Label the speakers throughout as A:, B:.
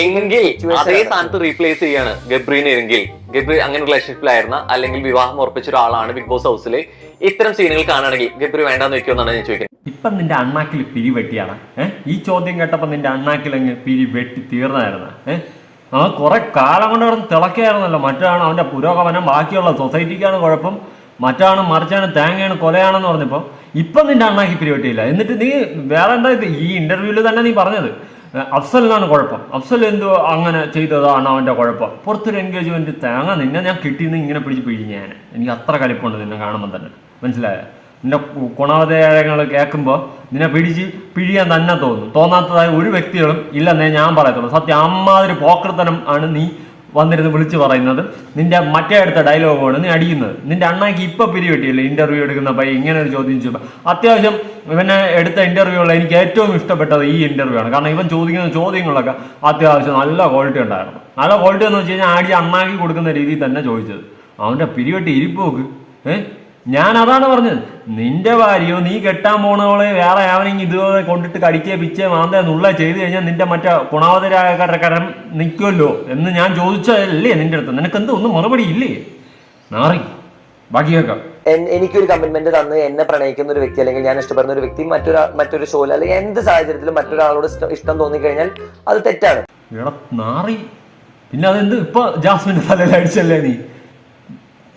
A: എങ്കിൽ അതേ സ്ഥാനത്ത് റീപ്ലേസ് ചെയ്യാണ് ഗബ്രീനെ എങ്കിൽ. ഗബ്രി അങ്ങനെ റിലേഷൻഷിപ്പിലായിരുന്ന അല്ലെങ്കിൽ വിവാഹം ഉറപ്പിച്ച ഒരാളാണ് ബിഗ് ബോസ് ഹൗസിൽ ഇത്തരം സീനുകൾ കാണുകയാണെങ്കിൽ ഗബ്രി വേണ്ടാന്ന് വെക്കുമെന്നാണ് ഞാൻ ചോദിക്കുന്നത്.
B: ഇപ്പം നിന്റെ അണ്ണാക്കിൽ പിരി വെട്ടിയാണ് ഈ ചോദ്യം കേട്ടപ്പോൾ നിന്റെ അണ്ണാക്കിൽ അങ്ങ് പിരി വെട്ടി തീർന്നായിരുന്നു? ഏഹ് ആ കുറെ കാലം കൊണ്ട് അവിടെ തിളക്കായിരുന്നല്ലോ മറ്റാണ് അവന്റെ പുരോഗമനം. ബാക്കിയുള്ള സൊസൈറ്റിക്കാണ് കുഴപ്പം. മറ്റാണ് മറിച്ചാണ് തേങ്ങയാണ് കൊലയാണെന്ന് പറഞ്ഞപ്പോൾ ഇപ്പം നിന്റെ അണ്ണാക്കി പിരി വെട്ടിയില്ല. എന്നിട്ട് നീ വേറെ എന്താ ഈ ഇന്റർവ്യൂവിൽ തന്നെ നീ പറഞ്ഞത്. അഫ്സലിനാണ് കുഴപ്പം. അഫ്സൽ എന്തോ അങ്ങനെ ചെയ്തതാണ് അവന്റെ കുഴപ്പം. പുറത്തൊരു എൻഗേജ്മെന്റ് തേങ്ങ നിന്നെ ഞാൻ കിട്ടിയെന്ന് ഇങ്ങനെ പിടിച്ച് പിഴിഞ്ഞ് ഞാൻ. എനിക്ക് അത്ര കലിപ്പുണ്ട് നിന്നെ കാണുമ്പോൾ തന്നെ. മനസ്സിലായോ? നിന്റെ ഗുണവതങ്ങൾ കേൾക്കുമ്പോൾ നിന്നെ പിടിച്ച് പിഴിയാൻ തന്നെ തോന്നും. തോന്നാത്തതായ ഒരു വ്യക്തികളും ഇല്ലെന്നേ ഞാൻ പറയത്തുള്ളൂ. സത്യം അമ്മാതിരി പോക്കർത്തനം ആണ് നീ വന്നിരുന്ന് വിളിച്ചു പറയുന്നത്. നിന്റെ മറ്റേ അടുത്ത ഡയലോഗാണ് നീ അടിക്കുന്നത്. നിന്റെ അണ്ണാക്ക് ഇപ്പൊ പിരിവെട്ടിയല്ലേ ഇന്റർവ്യൂ എടുക്കുന്ന പൈ ഇങ്ങനെ ഒരു ചോദ്യം ചോദിച്ചപ്പോൾ അത്യാവശ്യം ഇവനെ എടുത്ത ഇന്റർവ്യൂകൾ എനിക്ക് ഏറ്റവും ഇഷ്ടപ്പെട്ടത് ഈ ഇന്റർവ്യൂ ആണ്. കാരണം ഇവൻ ചോദിക്കുന്ന ചോദ്യങ്ങളൊക്കെ അത്യാവശ്യം നല്ല ക്വാളിറ്റി ഉണ്ടായിരുന്നു. നല്ല ക്വാളിറ്റി എന്ന് വെച്ച് കഴിഞ്ഞാൽ ആടി അണ്ണാക്കി കൊടുക്കുന്ന രീതിയിൽ തന്നെ ചോദിച്ചത്. അവന്റെ പിരിവെട്ടി ഇരിപ്പ് നോക്ക്. ഏഹ് ഞാൻ അതാണ് പറഞ്ഞത്. നിന്റെ ഭാര്യയോ നീ കെട്ടാൻ പോണവളെ വേറെ ആവനെങ്കിൽ ഇതുപോലെ കൊണ്ടിട്ട് കടിക്കുക പിച്ചേ മാന്തേ നുള്ള ചെയ്ത് കഴിഞ്ഞാൽ നിന്റെ മറ്റേ ഗുണാവതരാകരം നിൽക്കുമല്ലോ എന്ന് ഞാൻ ചോദിച്ചതല്ലേ നിന്റെ അടുത്ത്? നിനക്ക് എന്ത് ഒന്നും മറുപടി ഇല്ലേ? നാറി. ബാക്കി കേൾക്കാം.
C: എനിക്കൊരു കമ്മിറ്റ്മെന്റ് തന്ന് എന്നെ പ്രണയിക്കുന്ന ഒരു വ്യക്തി അല്ലെങ്കിൽ ഞാൻ ഇഷ്ടപ്പെടുന്ന ഒരു വ്യക്തി മറ്റൊരു മറ്റൊരു ഷോയിൽ അല്ലെങ്കിൽ എന്ത് സാഹചര്യത്തിലും മറ്റൊരാളോട് ഇഷ്ടം തോന്നി തോന്നിക്കഴിഞ്ഞാൽ അത് തെറ്റാണ്.
B: നാറി. പിന്നെ അതെന്ത്? ഇപ്പൊ ജാസ്മിന്റെ തലയിൽ അടിച്ചല്ലേ നീ?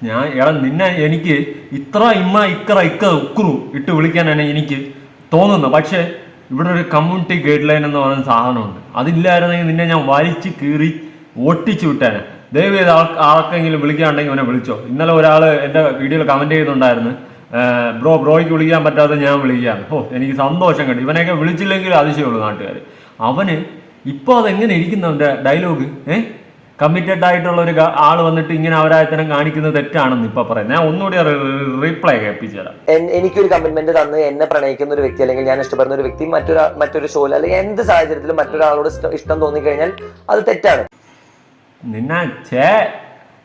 B: ഞാൻ എടാ നിന്നെ എനിക്ക് ഇത്ര ഇമ്മ ഇക്കറ ഇക്ക ഉക്രു ഇട്ട് വിളിക്കാനാണ് എനിക്ക് തോന്നുന്നത്. പക്ഷേ ഇവിടെ ഒരു കമ്മ്യൂണിറ്റി ഗൈഡ് ലൈൻ എന്ന് പറയുന്ന സാധനമുണ്ട്. അതില്ലായിരുന്നെങ്കിൽ നിന്നെ ഞാൻ വലിച്ച് കീറി ഒട്ടിച്ചു വിട്ടേനെ. ദയവ് ചെയ്ത് ആൾ ആർക്കെങ്കിലും വിളിക്കാണ്ടെങ്കിൽ അവനെ വിളിച്ചോ. ഇന്നലെ ഒരാൾ എന്റെ വീഡിയോയിൽ കമന്റ് ചെയ്യുന്നുണ്ടായിരുന്നു ബ്രോ ബ്രോയ്ക്ക് വിളിക്കാൻ പറ്റാതെ ഞാൻ വിളിക്കുകയാണ്. ഓ എനിക്ക് സന്തോഷം കണ്ടു. ഇവനെയൊക്കെ വിളിച്ചില്ലെങ്കിൽ അതിശയമുള്ളൂ നാട്ടുകാർ അവന് ഇപ്പോൾ അതെങ്ങനെ ഇരിക്കുന്നു അവന്റെ ഡയലോഗ്? ഏഹ് കമ്മിറ്റഡ് ആയിട്ടുള്ള ഒരു ആൾ ആൾ വന്നിട്ട് ഇങ്ങനെ അവരായത്തനം കാണിക്കുന്നത് തെറ്റാണെന്ന് ഇപ്പൊ പറയുന്നത് ഞാൻ ഒന്നുകൂടി റീപ്ലൈ കേൾപ്പിച്ചു തരാം
C: എൻ- എനിക്കൊരു കമ്മിറ്റ്മെന്റ് തന്ന് എന്നെ പ്രണയിക്കുന്ന ഒരു വ്യക്തി അല്ലെങ്കിൽ ഞാൻ ഇഷ്ടപ്പെടുന്ന ഒരു വ്യക്തി മറ്റൊരു മറ്റൊരു ഷോയിൽ അല്ലെങ്കിൽ എന്ത് സാഹചര്യത്തിലും മറ്റൊരാളോട് ഇഷ്ടം തോന്നിക്കഴിഞ്ഞാൽ അത് തെറ്റാണ്.
B: നിന്നെ ചേ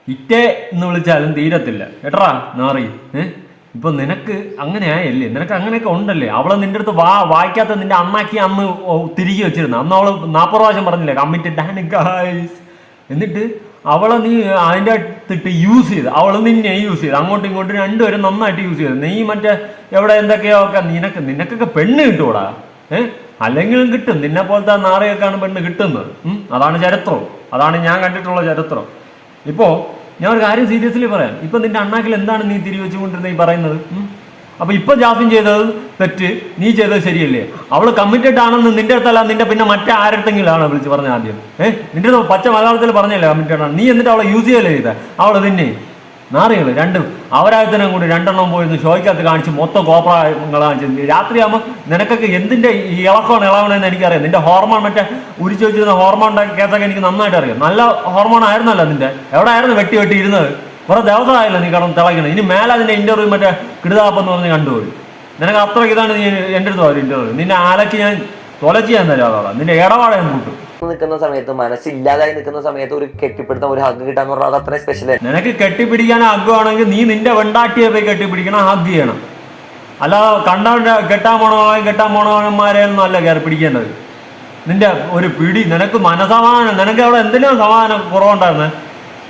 B: ഇറ്റേ എന്ന് വിളിച്ചാലും തീരത്തില്ല. എട്രാ നാറി. ഏഹ് ഇപ്പൊ നിനക്ക് അങ്ങനെ ആയല്ലേ നിനക്ക് അങ്ങനെയൊക്കെ ഉണ്ടല്ലേ? അവളെ നിന്റെ അടുത്ത് വാ വായിക്കാത്ത നിന്റെ അണ്ണാക്കി അന്ന് തിരികെ വെച്ചിരുന്നു. അന്ന് അവൾ നാപ്പത് പ്രാവശ്യം പറഞ്ഞില്ലേ കമ്മിറ്റഡ് ആണ് ഗായ്സ് എന്നിട്ട് അവളെ നീ അതിന്റെ അടുത്തിട്ട് യൂസ് ചെയ്ത് അവൾ നിന്നെ യൂസ് ചെയ്ത് അങ്ങോട്ടും ഇങ്ങോട്ടും രണ്ടുപേരും നന്നായിട്ട് യൂസ് ചെയ്ത് നീ മറ്റേ എവിടെ എന്തൊക്കെയോ ഒക്കെ നിനക്ക് നിനക്കൊക്കെ പെണ്ണ് കിട്ടൂടാ ഏഹ് അല്ലെങ്കിലും കിട്ടും നിന്നെ പോലത്തെ നാറിയൊക്കെയാണ് പെണ്ണ് കിട്ടുന്നത് അതാണ് ചരിത്രം അതാണ് ഞാൻ കണ്ടിട്ടുള്ള ചരിത്രം. ഇപ്പോൾ ഞാൻ ഒരു കാര്യം സീരിയസ്ലി പറയാം ഇപ്പം നിന്റെ അണ്ണാക്കിൽ എന്താണ് നീ തിരിവെച്ചുകൊണ്ടിരുന്ന ഈ പറയുന്നത്? അപ്പൊ ഇപ്പൊ ജാസ്മിൻ ചെയ്തത് തെറ്റ് നീ ചെയ്തത് ശരിയല്ലേ? അവൾ കമ്മിറ്റഡ് ആണെന്ന് നിന്റെ അടുത്തല്ല നിന്റെ പിന്നെ മറ്റേ ആരടുത്തെങ്കിലും ആണ് വിളിച്ച് പറഞ്ഞ ആദ്യം? ഏഹ് നിന്റെ പച്ച മലയാളത്തിൽ പറഞ്ഞല്ലേ കമ്മിറ്റഡ് ആണ് നീ എന്നിട്ട് അവളെ യൂസ് ചെയ്യല്ലേ ചെയ്ത? അവൾ നിന്നെ നാറികൾ രണ്ടും. അവരായത്തിനും കൂടി രണ്ടെണ്ണം പോയി ഷോയ്ക്കകത്ത് കാണിച്ച് മൊത്തം കോപ്പറങ്ങൾ കാണിച്ച് രാത്രിയാകുമ്പോൾ നിനക്കൊക്കെ എന്തിന്റെ ഈ ഇളക്കമാണ് ഇളവണമെന്ന് എനിക്കറിയാം. നിന്റെ ഹോർമോൺ മറ്റേ ഉരിച്ചു വെച്ചിരുന്ന ഹോർമോൺ കേസൊക്കെ എനിക്ക് നന്നായിട്ട് അറിയാം നല്ല ഹോർമോൺ ആയിരുന്നല്ലോ നിന്റെ? എവിടെ ആയിരുന്നു വെട്ടി വെട്ടി ഇരുന്നത്? കുറെ ദേവതായല്ലോ നീ കടന്ന് തിളയ്ക്കണം? ഇനി മേലെ അതിന്റെ ഇന്റർവ്യൂ മറ്റേ കിടുതാപ്പെന്ന് പറഞ്ഞ് കണ്ടുപോയി നിനക്ക് അത്ര ഇതാണ് നീ എന്റെ അടുത്ത് ഒരു ഇന്റർവ്യൂ നിന്നെ ആലക്ക് ഞാൻ തൊലച്ച് ഞാൻ തരാം അതോടെ നിന്റെ ഇടപാട് ഞാൻ കൂട്ടും.
C: നിൽക്കുന്ന സമയത്ത് മനസ്സില്ലാതായി നിൽക്കുന്ന സമയത്ത് ഒരു കെട്ടിപ്പിടുത്തം ഒരു ഹഗ് കിട്ടാന്ന് പറഞ്ഞാൽ അത് അത്രയും സ്പെഷ്യൽ
B: നിനക്ക് കെട്ടിപ്പിടിക്കാൻ ഹഗ് ആണെങ്കിൽ നീ നിന്റെ വെണ്ടാട്ടിയെ പോയി കെട്ടിപ്പിടിക്കണം ഹഗ് ചെയ്യണം. അല്ലാതെ കണ്ട കെട്ടാൻ പോണവൻ കെട്ടാൻ പോണവന്മാരെ ഒന്നും അല്ല കയറി പിടിക്കേണ്ടത്. നിന്റെ ഒരു പിടി നിനക്ക് മനസമാധാനം നിനക്ക് അവിടെ എന്തിനാ സമാധാനം കുറവുണ്ടായിരുന്നത്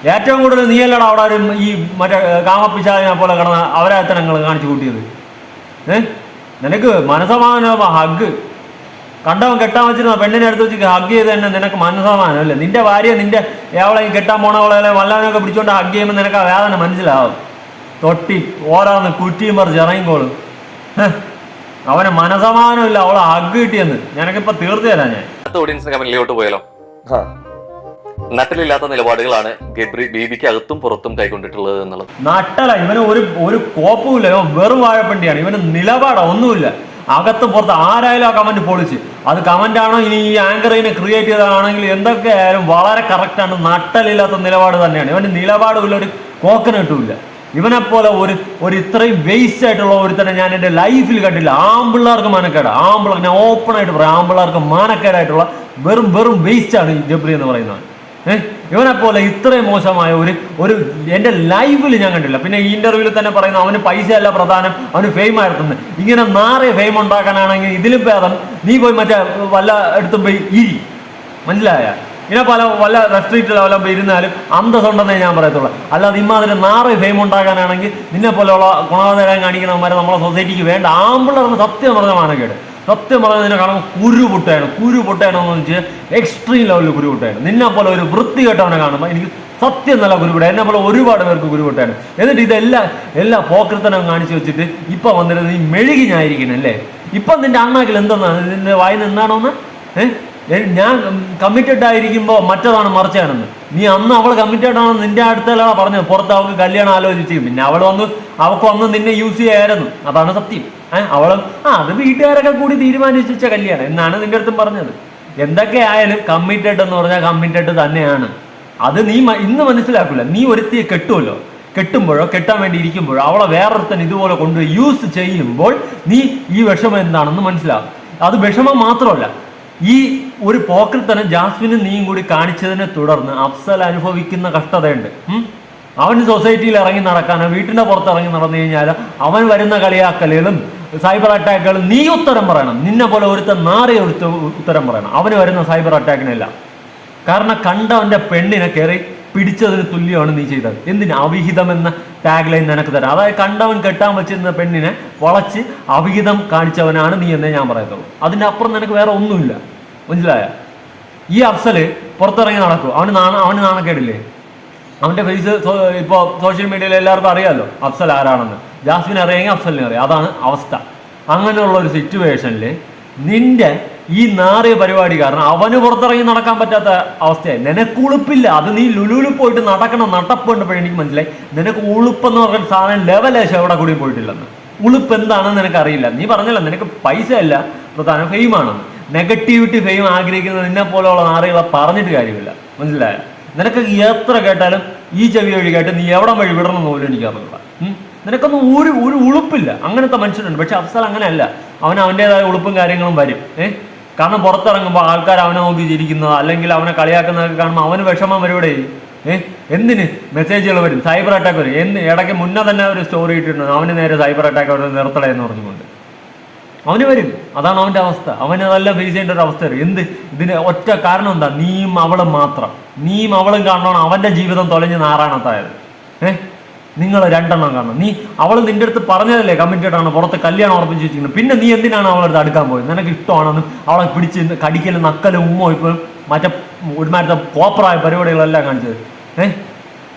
B: ഏറ്റവും കൂടുതൽ നീയല്ലട അവിടെ ഒരു ഈ മറ്റേ കാമപ്പിശാദിനെ പോലെ കിടന്ന അവരാത്തനങ്ങൾ കാണിച്ചു കൂട്ടിയത്. ഏ? നിനക്ക് മനസമാധാനം ഹഗ്. കണ്ടവൻ കെട്ടാൻ വെച്ചിരുന്ന പെണ്ണിനെ അടുത്ത് വെച്ച് ഹഗ് ചെയ്ത് തന്നെ നിനക്ക് മനസ്സമാനം അല്ലേ? നിന്റെ ഭാര്യ നിന്റെ ഏവളെ കെട്ടാൻ പോണവളെ വല്ലവനൊക്കെ പിടിച്ചോണ്ട് ഹഗ് ചെയ്യുമ്പോൾ നിനക്ക് ആ വേദന മനസ്സിലാവും. തൊട്ടി ഓരോന്ന് കുറ്റിയും പറിച്ച് ഇറങ്ങിക്കോളും. അവന് മനസമാനമില്ല അവളെ ഹഗ് കിട്ടിയെന്ന്. നിനക്കിപ്പോ തീർത്തു തരാം ഞാൻ.
A: അടുത്ത ഓഡിയൻസിന് കമന്റിലോട്ട് പോയാലോ? നട്ടിലില്ലാത്ത നിലപാടുകളാണ് ഗബ്രി ബീബിക്ക് അകത്തും പുറത്തും കൈക്കൊണ്ടിട്ടുള്ളത് എന്നുള്ളത്.
B: നട്ടല ഇവന് ഒരു ഒരു കോപ്പുമില്ല. വെറും വാഴപ്പണ്ടിയാണ്. ഇവന് നിലപാടാ ഒന്നുമില്ല. അകത്ത് പുറത്ത് ആരായാലും ആ കമന്റ് പൊളിച്ച്. അത് കമന്റ് ആണോ ഇനി ഈ ആങ്കറിനെ ക്രിയേറ്റ് ചെയ്തതാണെങ്കിൽ എന്തൊക്കെ ആയാലും വളരെ ആണ്. നട്ടലില്ലാത്ത നിലപാട് തന്നെയാണ്. ഇവന്റെ നിലപാടുമില്ല ഒരു കോക്കനട്ടുമില്ല. ഇവനെ പോലെ ഒരു ഒരു ഇത്രയും വേസ്റ്റ് ആയിട്ടുള്ള ഒരുത്തനെ ഞാൻ എന്റെ ലൈഫിൽ കണ്ടില്ല. ആമ്പിള്ളേർക്ക് മാനക്കേട്. ആമ്പിള്ളേർ ഞാൻ ഓപ്പൺ ആയിട്ട് പറയാം. ആമ്പിള്ളേർക്ക് മാനക്കേടായിട്ടുള്ള വെറും വെറും വേസ്റ്റ് ആണ് ജബ്രി എന്ന് പറയുന്നത്. ഇവനെ പോലെ ഇത്രയും മോശമായ ഒരു ഒരു എന്റെ ലൈഫിൽ ഞാൻ കണ്ടില്ല പിന്നെ ഈ ഇന്റർവ്യൂവിൽ തന്നെ പറയുന്നു അവന് പൈസ അല്ല പ്രധാനം അവന് ഫെയിം ആയിരുന്നു ഇങ്ങനെ നാറിയ ഫെയിം ഉണ്ടാക്കാനാണെങ്കിൽ ഇതിലും ഭേദം. നീ പോയി മറ്റേ വല്ല എടുത്തും പോയി ഇരി. മനസ്സിലായ? ഇങ്ങനെ പല വല്ല റെസ്ട്രിക്റ്റിലോ വല്ല ഇരുന്നാലും അന്തസ്സുണ്ടെന്നേ ഞാൻ പറയത്തുള്ളൂ. അല്ലാതെ ഇമാതിരി നാറ് ഫെയിം ഉണ്ടാക്കാനാണെങ്കിൽ നിന്നെ പോലെയുള്ള ഗുണവതരം കാണിക്കുന്നവന്മാരെ നമ്മളെ സൊസൈറ്റിക്ക് വേണ്ട. ആമ്പിളർന്ന് സത്യം പറഞ്ഞ മാനക്കേട്. സത്യം പറഞ്ഞതിനെ കാണുമ്പോൾ കുരു പൊട്ടയാണ് കുരു പൊട്ടയാണെന്ന് വെച്ചാൽ എക്സ്ട്രീം ലെവലിൽ കുരു പൊട്ടയാണ് നിന്നെ പോലെ ഒരു വൃത്തി കേട്ടവനെ കാണുമ്പോൾ എനിക്ക് സത്യം നല്ല കുരുവിട എന്നെ പോലെ ഒരുപാട് പേർക്ക് കുരുവിട്ടാണ് എന്നിട്ട് ഇതെല്ലാം എല്ലാ പോക്കൃത്തനം കാണിച്ചു വെച്ചിട്ട് ഇപ്പൊ വന്നിരുന്നത് നീ മെഴുകി ഞായിരിക്കണം അല്ലേ ഇപ്പൊ നിന്റെ അണ്ണാക്കിൽ എന്തെന്നാണ്? നിന്റെ വായന എന്താണോന്ന്? ഏഹ് ഞാൻ കമ്മിറ്റഡ് ആയിരിക്കുമ്പോൾ മറ്റതാണ് മറിച്ചാണെന്ന് നീ അന്ന് അവൾ കമ്മിറ്റഡ് ആണെന്ന് നിന്റെ അടുത്തല്ല പറഞ്ഞത്. പുറത്ത് അവൾക്ക് കല്യാണം ആലോചിച്ചു പിന്നെ അവൾ വന്ന് അവൾക്ക് വന്ന് നിന്നെ യൂസ് ചെയ്യായിരുന്നു. അതാണ് സത്യം. ഏഹ് അവളും ആ അത് വീട്ടുകാരൊക്കെ കൂടി തീരുമാനിച്ച കല്യാണം. എന്നാണ് നിന്റെ അടുത്തും പറഞ്ഞത്. എന്തൊക്കെ ആയാലും കമ്മിറ്റഡ് എന്ന് പറഞ്ഞാൽ കമ്മിറ്റഡ് തന്നെയാണ്. അത് നീ ഇന്ന് മനസ്സിലാക്കില്ല നീ ഒരുത്തിയെ കെട്ടുമല്ലോ. കെട്ടുമ്പോഴോ കെട്ടാൻ വേണ്ടി ഇരിക്കുമ്പോഴോ അവളെ വേറൊരുത്തൻ ഇതുപോലെ കൊണ്ട് യൂസ് ചെയ്യുമ്പോൾ നീ ഈ വിഷമം എന്താണെന്ന് മനസ്സിലാവും. അത് വിഷമം മാത്രമല്ല. ഈ ഒരു പോക്കൃത്തനം ജാസ്മിനും നീയും കൂടി കാണിച്ചതിനെ തുടർന്ന് അഫ്സൽ അനുഭവിക്കുന്ന കഷ്ടതയുണ്ട്? അവൻ സൊസൈറ്റിയിൽ ഇറങ്ങി നടക്കാനോ വീട്ടിന്റെ പുറത്ത് ഇറങ്ങി നടന്നു കഴിഞ്ഞാൽ അവൻ വരുന്ന കളിയാക്കലുകളും സൈബർ അറ്റാക്കുകളും നീ ഉത്തരം പറയണം. നിന്നെ പോലെ ഒരുത്തൻ നാറിയ ഒരുത്ത ഉത്തരം പറയണം. അവന് വരുന്ന സൈബർ അറ്റാക്കിനെല്ലാം കാരണം കണ്ടവന്റെ പെണ്ണിനെ കയറി പിടിച്ചതിന് തുല്യമാണ് നീ ചെയ്തത്. എന്തിന്? അവിഹിതം എന്ന ടാഗ് ലൈൻ നിനക്ക് തരാം. അതായത് കണ്ടവൻ കെട്ടാൻ വെച്ചിരുന്ന പെണ്ണിനെ വളച്ച് അവിഹിതം കാണിച്ചവനാണ് നീ എന്നേ ഞാൻ പറയത്തുള്ളൂ. അതിന്റെ അപ്പുറം നിനക്ക് വേറെ ഒന്നുമില്ല. മനസ്സിലായ? ഈ അഫ്സൽ പുറത്തിറങ്ങി നടക്കും. അവന് നാണ അവന് നാണക്കേടില്ലേ? അവന്റെ ഫേസ് ഇപ്പോൾ സോഷ്യൽ മീഡിയയിൽ എല്ലാവർക്കും അറിയാമല്ലോ അഫ്സൽ ആരാണെന്ന്. ജാസ്മിൻ അറിയാമെങ്കിൽ അഫ്സലിനെ അറിയാം. അതാണ് അവസ്ഥ. അങ്ങനെയുള്ള ഒരു സിറ്റുവേഷനിൽ നിന്റെ ഈ നാറിയ പരിപാടി കാരണം അവന് പുറത്തിറങ്ങി നടക്കാൻ പറ്റാത്ത അവസ്ഥയായി. നിനക്ക് ഉളുപ്പില്ല. അത് നീ ലുലുവിൽ പോയിട്ട് നടക്കണം. നടപ്പ് കണ്ടപ്പോഴും എനിക്ക് മനസ്സിലായി. നിനക്ക് ഉളുപ്പെന്ന് പറഞ്ഞ സാധനം ലെവലേശം എവിടെ കൂടി പോയിട്ടില്ലെന്ന്. ഉളുപ്പ് എന്താണെന്ന് നിനക്ക് അറിയില്ല. നീ പറഞ്ഞല്ലോ നിനക്ക് പൈസ അല്ല പ്രധാനം ഫെയിമാണെന്ന് നെഗറ്റിവിറ്റി ഫെയിം ആഗ്രഹിക്കുന്ന നിന്നെ പോലെയുള്ള നാറികളെ പറഞ്ഞിട്ട് കാര്യമില്ല. മനസ്സിലായ? നിനക്ക് എത്ര കേട്ടാലും ഈ ചെവി വഴി കേട്ട് നീ എവിടെ വഴി വിടണം എന്ന് പോലും എനിക്ക് അറിയില്ല നിനക്കൊന്നും ഒരു ഒരു ഉളുപ്പില്ല. അങ്ങനത്തെ മനുഷ്യനുണ്ട് പക്ഷെ അഫ്സൽ അങ്ങനെയല്ല. അവൻ അവന്റെതായ ഉളുപ്പും കാര്യങ്ങളും വരും. ഏഹ് കാരണം പുറത്തിറങ്ങുമ്പോൾ ആൾക്കാർ അവനെ നോക്കി ചിരിക്കുന്നത് അല്ലെങ്കിൽ അവനെ കളിയാക്കുന്നതൊക്കെ കാണുമ്പോൾ അവന് വിഷമം വരൂടെ ഏഹ് എന്തിന്? മെസ്സേജുകൾ വരും. സൈബർ അറ്റാക്ക് വരും. എന്ന് ഇടയ്ക്ക് മുന്നേ തന്നെ ഒരു സ്റ്റോറി ഇട്ടിട്ടുണ്ട്. അവന് നേരെ സൈബർ അറ്റാക്ക് വരും നിർത്തടേ എന്ന് പറഞ്ഞുകൊണ്ട്. അവന് വരും. അതാണ് അവന്റെ അവസ്ഥ. അവന് നല്ല ഫേസ് ചെയ്യേണ്ട ഒരു അവസ്ഥ വരും. എന്ത്? ഇതിന് ഒറ്റ കാരണം എന്താ? നീയും അവളും മാത്രം. നീയും അവളും കാണണം അവന്റെ ജീവിതം തൊലഞ്ഞ് നാറാണത്തായത് ഏ? നിങ്ങൾ രണ്ടെണ്ണം കാണണം. നീ അവൾ നിന്റെ അടുത്ത് പറഞ്ഞതല്ലേ കമ്മിറ്റഡ് ആണ് പുറത്ത് കല്യാണം ഉറപ്പിച്ച് വെച്ചിരിക്കുന്നത്. പിന്നെ നീ എന്തിനാണ് അവളുടെ അടുത്ത് അടുക്കാൻ പോയത്? നിനക്ക് ഇഷ്ടമാണെന്നും അവളെ പിടിച്ച് കടിക്കലും നക്കലും ഉമ്മോ ഇപ്പം മറ്റേ ഒരുമാരത്തെ കോപ്പറായ പരിപാടികളെല്ലാം കാണിച്ചത്. ഏഹ്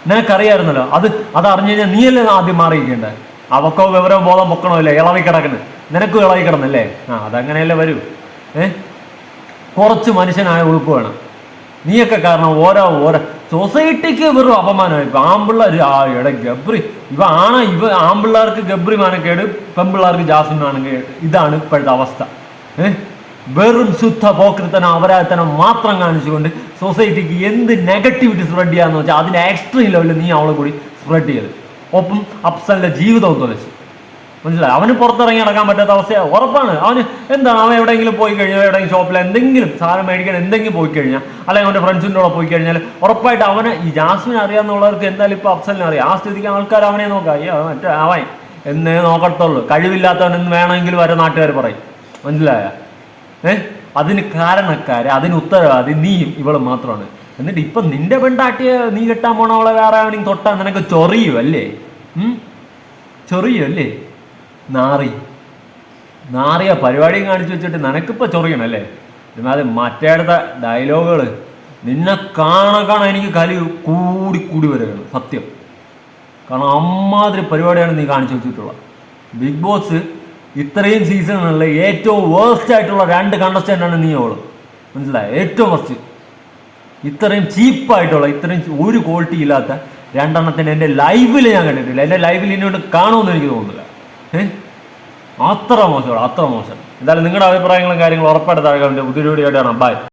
B: നിനക്കറിയായിരുന്നല്ലോ? അത് അത് അറിഞ്ഞു കഴിഞ്ഞാൽ നീയല്ലേ ആദ്യം മാറിയിരിക്കേണ്ടത്? അവക്കോ വിവരം ബോധം പൊക്കണോ ഇളവി കിടക്കുന്നത്. നിനക്കും ഇളവി കിടന്നല്ലേ? ആ അതങ്ങനെയല്ലേ വരൂ. ഏ? കുറച്ച് മനുഷ്യനായ ഉളുപ്പ് വേണം. നീയൊക്കെ കാരണം ഓരോ ഓരോ സൊസൈറ്റിക്ക് വെറും അപമാനമായി. ഇപ്പൊ ആമ്പിള്ളേർ ആ എട ഗബ്രി ഇവ ആണ ഇവ ആമ്പിള്ളേർക്ക് ഗബ്രി മാനക്കേട് പെമ്പിള്ളേർക്ക് ജാസ്മിൻ മാനക്കേട് ഇതാണ് ഇപ്പോഴത്തെ അവസ്ഥ. ഏഹ് വെറും ശുദ്ധ പോക്കൃത്തനം അപരാധത്തനം മാത്രം കാണിച്ചുകൊണ്ട് സൊസൈറ്റിക്ക് എന്ത് നെഗറ്റിവിറ്റി സ്പ്രെഡ് ചെയ്യാന്ന് വെച്ചാൽ അതിന്റെ എക്സ്ട്രീം ലെവലിൽ നീ അവളെ കൂടി സ്പ്രെഡ് ചെയ്ത് ഒപ്പം അപ്സലിന്റെ ജീവിതവും തുലച്ചു. മനസ്സിലായി? അവന് പുറത്തിറങ്ങി നടക്കാൻ പറ്റാത്ത അവസ്ഥയാണ് ഉറപ്പാണ്. അവന് എന്താണ്? അവൻ എവിടെയെങ്കിലും പോയി കഴിഞ്ഞാൽ എവിടെയെങ്കിലും ഷോപ്പിൽ എന്തെങ്കിലും സാധനം മേടിക്കാൻ എന്തെങ്കിലും പോയി കഴിഞ്ഞാൽ അല്ലെങ്കിൽ അവന്റെ ഫ്രണ്ട്സിന്റെ കൂടെ പോയി കഴിഞ്ഞാൽ ഉറപ്പായിട്ട് അവന് ഈ ജാസ്മിൻ അറിയാമെന്നുള്ളവർക്ക് എന്തായാലും ഇപ്പോൾ അഫ്സലിനെ അറിയാം. ആ സ്ഥിതിക്ക് ആൾക്കാർ അവനെ നോക്കാം. അയ്യോ മറ്റേ അവൻ. എന്നേ നോക്കത്തുള്ളൂ. കഴിവില്ലാത്തവൻ എന്ന് വേണമെങ്കിൽ വരെ നാട്ടുകാർ പറയും. മനസ്സിലായ? ഏഹ് അതിന് കാരണക്കാര് അതിന് ഉത്തരവാദി നീയും ഇവളും മാത്രമാണ്. എന്നിട്ട് ഇപ്പം നിന്റെ പെണ്ടാട്ടിയെ നീ കെട്ടാൻ പോണവളെ വേറെ ആവണെങ്കിൽ തൊട്ടാൽ നിനക്ക് ചൊറിയും അല്ലേ? നാറി. നാറിയ പരിപാടിയും കാണിച്ചു വെച്ചിട്ട് നിനക്കിപ്പോൾ ചൊറിയണം അല്ലേ? എന്നാൽ മറ്റേടത്തെ ഡയലോഗുകൾ നിന്നെ കാണാൻ കാണാൻ എനിക്ക് കലി കൂടി കൂടി വരികയാണ് സത്യം. കാരണം അമ്മാതിരി പരിപാടിയാണ് നീ കാണിച്ചു വെച്ചിട്ടുള്ളത്. ബിഗ് ബോസ് ഇത്രയും സീസണുള്ള ഏറ്റവും വേസ്റ്റ് ആയിട്ടുള്ള രണ്ട് ആണ് നീ അവൾ. മനസ്സിലായോ? ഏറ്റവും ഫസ്റ്റ് ഇത്രയും ചീപ്പായിട്ടുള്ള ഇത്രയും ഒരു ക്വാളിറ്റി ഇല്ലാത്ത രണ്ടെണ്ണത്തിന് എന്റെ ലൈവിൽ ഞാൻ കണ്ടിട്ടില്ല. എന്റെ ലൈവിൽ ഇനിയോട്ട് കാണുമെന്ന് എനിക്ക് തോന്നുന്നില്ല. അത്ര മോശമാണ് അത്ര മോശം. എന്തായാലും നിങ്ങളുടെ അഭിപ്രായങ്ങളും കാര്യങ്ങളും ഉറപ്പായിട്ട് താഴെ പുതിയ വീഡിയോ ബൈ